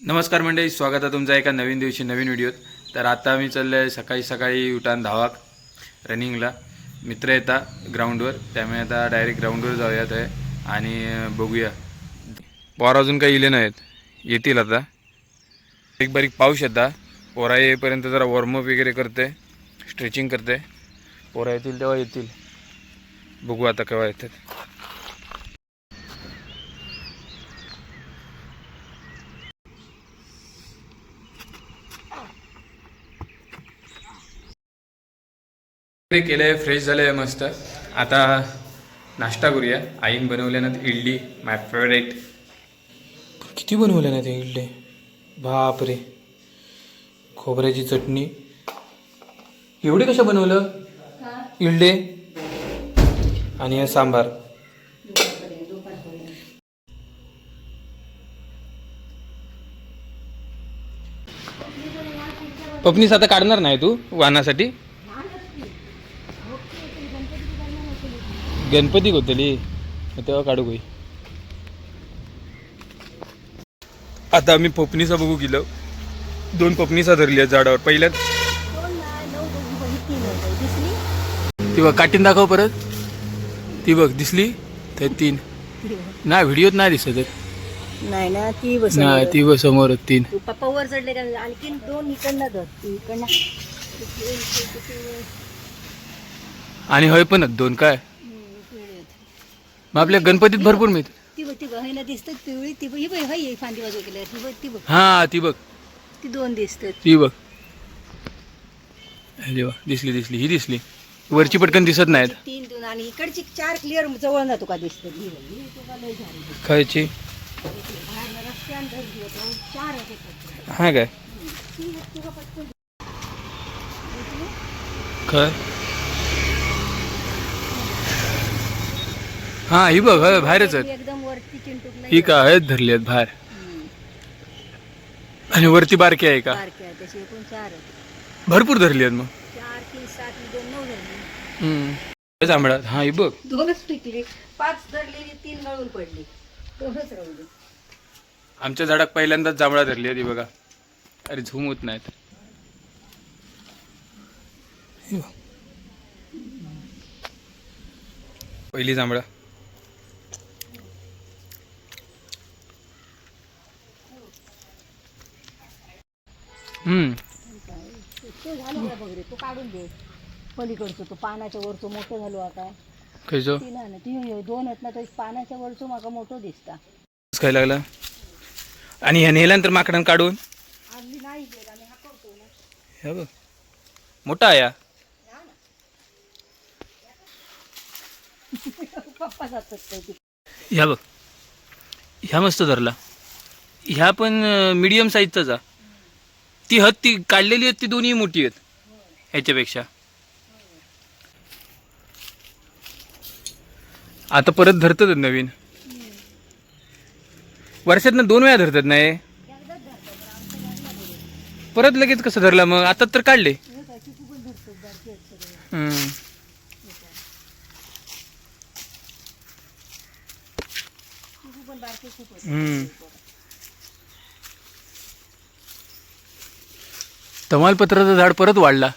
नमस्कार मंडळी स्वागत आहे तुमचा एका नवीन दिवशी नवीन व्हिडिओत. तर आता मी चाललो आहे सकाळी सकाळी उठान धावाक रनिंगला. मित्र येतात ग्राउंडवर त्यामुळे आता डायरेक्ट ग्राउंडवर जाऊयात आहे आणि बघूया. पोर अजून काही इले नाहीत. येतील आता. एक बारीक पाऊस येता. पोरा येईपर्यंत जरा वॉर्मअप वगैरे करते स्ट्रेचिंग करते. पोरा येतील तेव्हा येतील. बघू आता केव्हा येतात. केलं आहे फ्रेश झालं आहे मस्त. आता नाश्ता करूया. आईन बनवल्या ना इडली माय फेवरेट किती बनवल्या ना ते इडली? बापरे. खोबऱ्याची चटणी. एवढे कशा बनवलं? इडले आणि सांबार. पपनीस आता काढणार नाही तू वाहनासाठी गणपती होतली तेव्हा काढू काही आता आम्ही पपनीचा बघू गेलो. दोन पपनीचा धरली आहेत झाडावर. पहिल्यात. ती बघ काटीन दाखव परत. ती बघ दिसली? ते तीन. नाही व्हिडिओत नाही दिसत आहेत. नाही ना ती बस नाही ती बघ समोर तीन. पप्पा वर चढले का? आणखीन दोन इकडनं धर. इकडनं. आणि हय पण दोन काय? मग आपल्या गणपतीत भरपूर मिळत. ती बघ ती बघ दिसतात पिवळी ती बघ ही बघ हाय फांदी बाजू केली ती बघ ती बघ. हा ती बघ. ती दोन दिसतात. ती बघ. अरे वा दिसली दिसली ही दिसली. वरची पटकन दिसत नाहीत. तीन दोन आणि इकडची चार क्लिअर जवळ ना तुका दिसतात ही बघ ही तुका लय झाली खायची? बाहेर रस्त्यानं. चार. हा काय? ती एक तुका पटकन काय? हा ही बघ बाहेरच आहेत. एकदम वरती चिंटूक ही का आहेत धरली आहेत बाहेर. आणि वरती बारकी आहे का? बारके आहे त्याची एकूण चार आहेत. भरपूर धरली आहेत मग. चार तीन सात दोन नऊ धरली हम्म. जांभळात हा ही बघ. दोनच पाच धरलेली तीन गळून पडली. दोनच राहिली आमच्या झाडात पहिल्यांदाच जांभळा धरली आहे ती बघा. अरे झूम होत नाहीत. हे बघ. पहिली जांभळा. ते झालं का बघ रे तू काढून दे पलीकडचं तो पानाच्या वरचं मोठं झालो आता. खायचो ती ना ती हे दोन आहेत ना तर पानाच्या वरचं मोठं दिसता. लागला? आणि ह्या नेल्यानंतर माकडान काढून? आम्ही नाही घेत आम्ही हा करतो ना. हे बघ. मोठा आहे हा. पप्पा जातात काय ती? ह्या बघ. ह्या मस्त धरला. ह्या पण मिडियम साईजचाच हा ती हत ती काढलेली आहेत ती दोन्ही मोठी आहेत ह्याच्यापेक्षा. आता परत धरतात नवीन. वर्षातनं दोन वेळा धरतात नाही परत लगेच कसं धरला मग? आता तर काढले. हम्म. हम्म. तमालपत्राचं झाड परत वाढला सोडल्याने होता ते का धरले होते फळे पण इडले नारळ पण मोठ तमालपत्राचं झाड परत वाढला.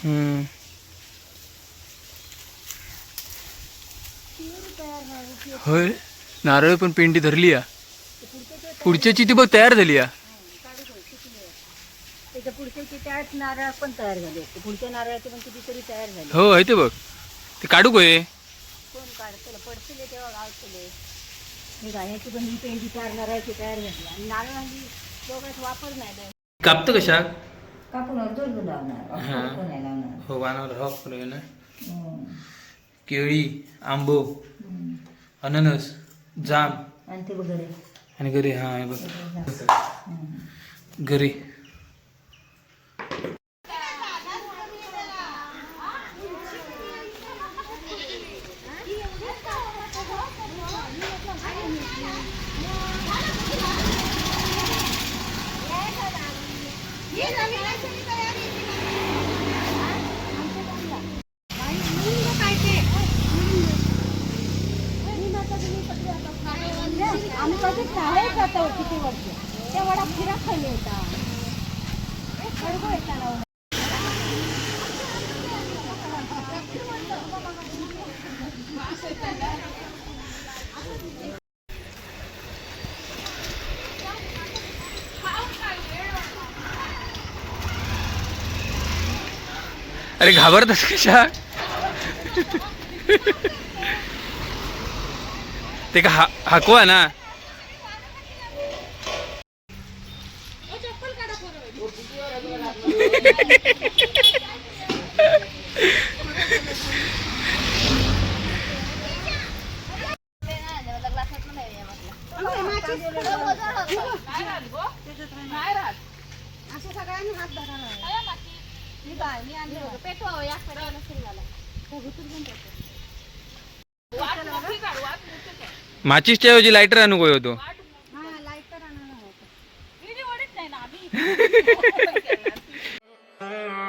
हम्म. होय नारळ पण पेंडी धरली या. पुढच्याची ती बघ तयार झाली या. त्याच्या पुढच्या त्यात नारळ पण तयार झाले असते पुढच्या नारळाचे पण कितीतरी तयार झाले हो आहे ते बघ. ते काढू गोय कोण काढतलं? पडतले तेव्हा गावतले. हे गाण्याची पण ही पेंडी तयार झाली. आणि वापर नाही. कापतं कशा? कापून लावणार हा. असं नाही लावणार? हो वानावर ना. हम्म. केळी आंबो हम्म. अननस जाम. आणि ते वगैरे. आणि घरी हा हे बघ. घरी. खाली येतात खडगो येतात ना अरे घाबरतस कशा? ते का हा- हाकवा ना असं सगळ्यांनी हात धरा मी काय मी आणली बघा. पेटवा या पेटवायला सुरू झाला तो भुतूर पण पेटवा. माचीसच्या ऐवजी लायटर आणू काय होतो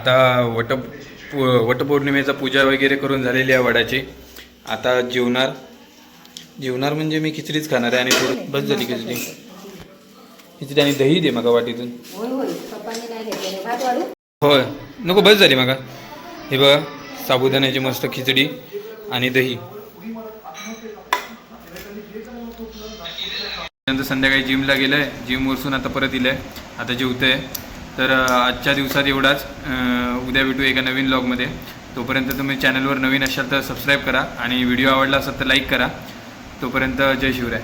आता वट वटपौर्णिमेचा पूजा वगैरे करून झालेली आहे वडाची. आता जेवणार. जेवणार म्हणजे मी खिचडीच खाणार आहे आणि थोडं बस झाली खिचडी. खिचडी आणि दही दे मगा वाटीतून. होय नको बस झाली मगा. हे बघा साबुदाण्याची मस्त खिचडी आणि दही. नंतर संध्याकाळी जिमला गेलंय. जिम वरसून आता परत इलंय. आता जेवतंय. तर आजच्या दिवसात एवढाच. उद्या भेटू एका नवीन ब्लॉगमध्ये तोपर्यंत तुम्ही चॅनलवर नवीन असाल तर सबस्क्राईब करा आणि व्हिडिओ आवडला असेल तर लाईक करा. तोपर्यंत जय शिवराय.